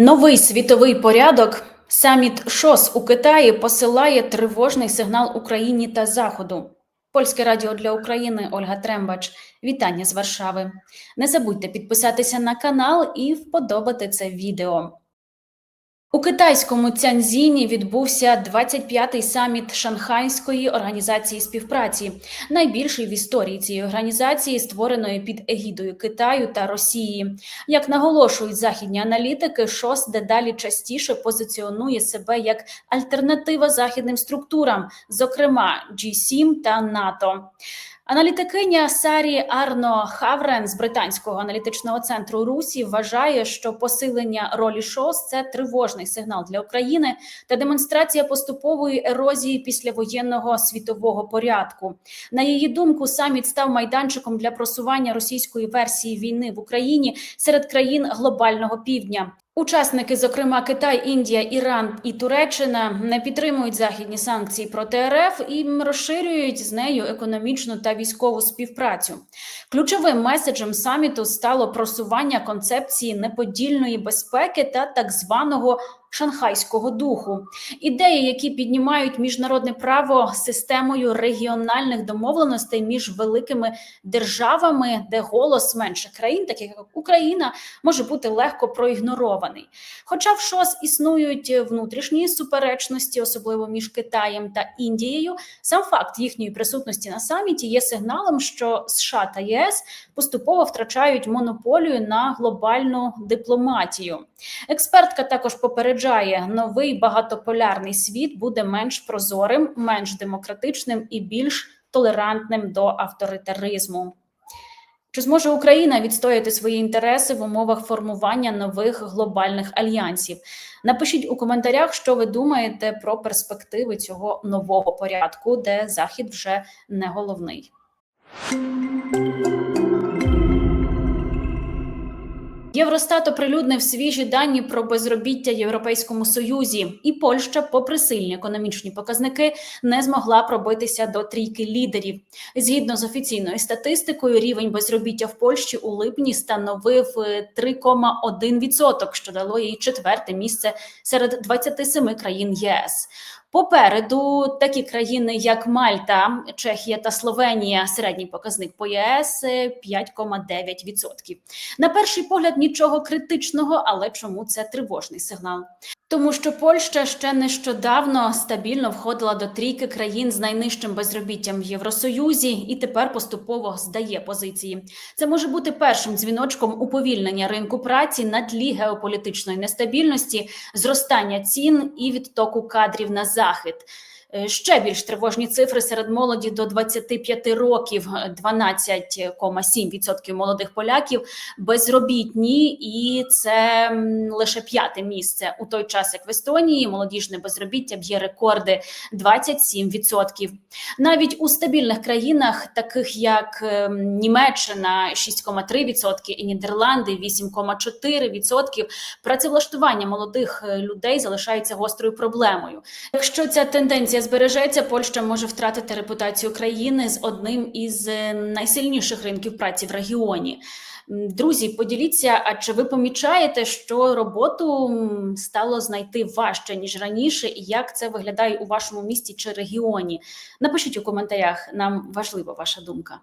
Новий світовий порядок. Саміт ШОС у Китаї посилає тривожний сигнал Україні та Заходу. Польське радіо для України Ольга Трембач. Вітання з Варшави. Не забудьте підписатися на канал і вподобати це відео. У китайському Цянзіні відбувся 25-й саміт Шанхайської організації співпраці, найбільший в історії цієї організації, створеної під егідою Китаю та Росії. Як наголошують західні аналітики, ШОС дедалі частіше позиціонує себе як альтернатива західним структурам, зокрема G7 та НАТО. Аналітикиня Сарі Арно Хаврен з британського аналітичного центру Русі вважає, що посилення ролі ШОС – це тривожний сигнал для України та демонстрація поступової ерозії післявоєнного світового порядку. На її думку, саміт став майданчиком для просування російської версії війни в Україні серед країн глобального півдня. Учасники, зокрема Китай, Індія, Іран і Туреччина, не підтримують західні санкції проти РФ і розширюють з нею економічну та військову співпрацю. Ключовим меседжем саміту стало просування концепції неподільної безпеки та так званого шанхайського духу, ідеї, які піднімають міжнародне право системою регіональних домовленостей між великими державами, де голос менше країн, таких як Україна, може бути легко проігнорований. Хоча в ШОС існують внутрішні суперечності, особливо між Китаєм та Індією, сам факт їхньої присутності на саміті є сигналом, що США та ЄС поступово втрачають монополію на глобальну дипломатію. Експертка також попереджає, новий багатополярний світ буде менш прозорим, менш демократичним і більш толерантним до авторитаризму. Чи зможе Україна відстояти свої інтереси в умовах формування нових глобальних альянсів? Напишіть у коментарях, що ви думаєте про перспективи цього нового порядку, де Захід вже не головний. Євростат оприлюднив свіжі дані про безробіття Європейському Союзі, і Польща, попри сильні економічні показники, не змогла пробитися до трійки лідерів. Згідно з офіційною статистикою, рівень безробіття в Польщі у липні становив 3,1%, що дало їй четверте місце серед 27 країн ЄС. Попереду такі країни, як Мальта, Чехія та Словенія, середній показник по ЄС 5,9%. На перший погляд нічого критичного, але чому це тривожний сигнал? Тому що Польща ще нещодавно стабільно входила до трійки країн з найнижчим безробіттям в Євросоюзі і тепер поступово здає позиції. Це може бути першим дзвіночком уповільнення ринку праці на тлі геополітичної нестабільності, зростання цін і відтоку кадрів на захід. Ще більш тривожні цифри серед молоді до 25 років 12,7% молодих поляків безробітні, і це лише п'яте місце у той час, як в Естонії молодіжне безробіття б'є рекорди 27%. Навіть у стабільних країнах, таких як Німеччина 6,3% і Нідерланди 8,4%, працевлаштування молодих людей залишається гострою проблемою. Якщо ця тенденція збережеться, Польща може втратити репутацію країни з одним із найсильніших ринків праці в регіоні. Друзі, поділіться, а чи ви помічаєте, що роботу стало знайти важче ніж раніше, і як це виглядає у вашому місті чи регіоні? Напишіть у коментарях, нам важлива ваша думка.